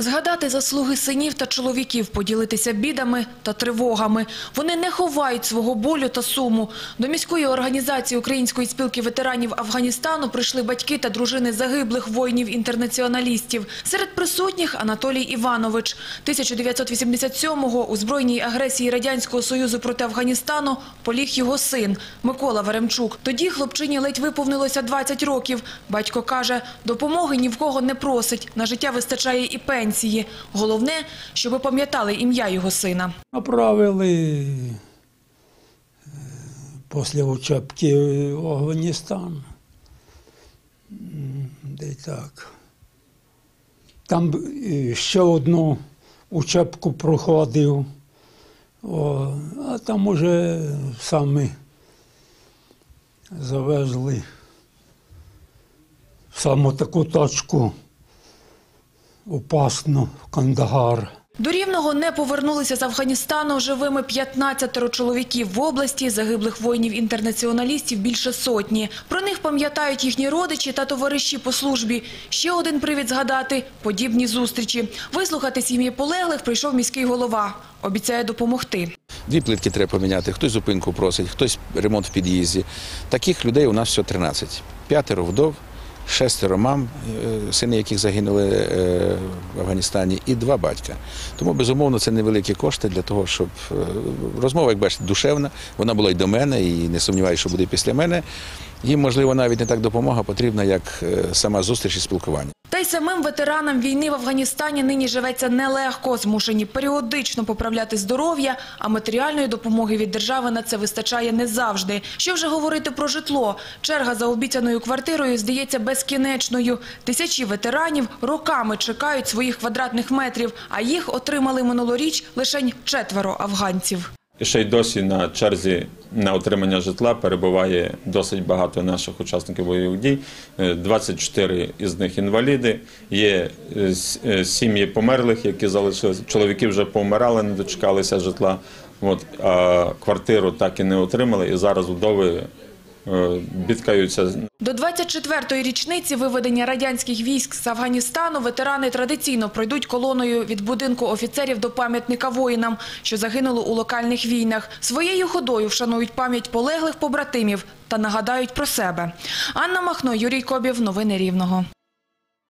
Згадати заслуги синів та чоловіків, поділитися бідами та тривогами. Вони не ховають свого болю та суму. До міської організації Української спілки ветеранів Афганістану прийшли батьки та дружини загиблих воїнів-інтернаціоналістів. Серед присутніх Анатолій Іванович. 1987-го у збройній агресії Радянського Союзу проти Афганістану поліг його син Микола Веремчук. Тоді хлопчині ледь виповнилося 20 років. Батько каже, допомоги ні в кого не просить. На життя вистачає і пенсії. Головне, щоб пам'ятали ім'я його сина. Направили е, після учебки в Афганістан. Де так. Там е, ще одну учебку проходив, О, а там уже самі завезли в саму таку точку опасну в Кандагар. До Рівного не повернулися з Афганістану живими 15 чоловіків в області, загиблих воїнів-інтернаціоналістів більше сотні. Про них пам'ятають їхні родичі та товариші по службі. Ще один привід згадати – подібні зустрічі. Вислухати сім'ї полеглих прийшов міський голова. Обіцяє допомогти. Дві плитки треба поміняти, хтось зупинку просить, хтось ремонт в під'їзді. Таких людей у нас всього 13. П'ятеро вдов, шестеро мам, е, сини яких загинули е, в Афганістані, і два батька. Тому, безумовно, це невеликі кошти для того, щоб е, розмова, як бачите, душевна. Вона була й до мене, і не сумніваюся, що буде після мене. Їм, можливо, навіть не так допомога потрібна, як сама зустріч і спілкування. Та й самим ветеранам війни в Афганістані нині живеться нелегко. Змушені періодично поправляти здоров'я, а матеріальної допомоги від держави на це вистачає не завжди. Що вже говорити про житло? Черга за обіцяною квартирою здається безкінечною. Тисячі ветеранів роками чекають своїх квадратних метрів, а їх отримали минулоріч лише четверо афганців. Ще й досі на черзі на отримання житла перебуває досить багато наших учасників бойових дій. Е, 24 із них інваліди. Є е, е, сім'ї померлих, які залишилися. Чоловіки вже помирали, не дочекалися житла. От, а квартиру так і не отримали. І зараз вдови е, бідкаються До 24-ї річниці виведення радянських військ з Афганістану ветерани традиційно пройдуть колоною від будинку офіцерів до пам'ятника воїнам, що загинули у локальних війнах. Своєю ходою вшанують пам'ять полеглих побратимів та нагадають про себе. Анна Махно, Юрій Кобів. Новини Рівного.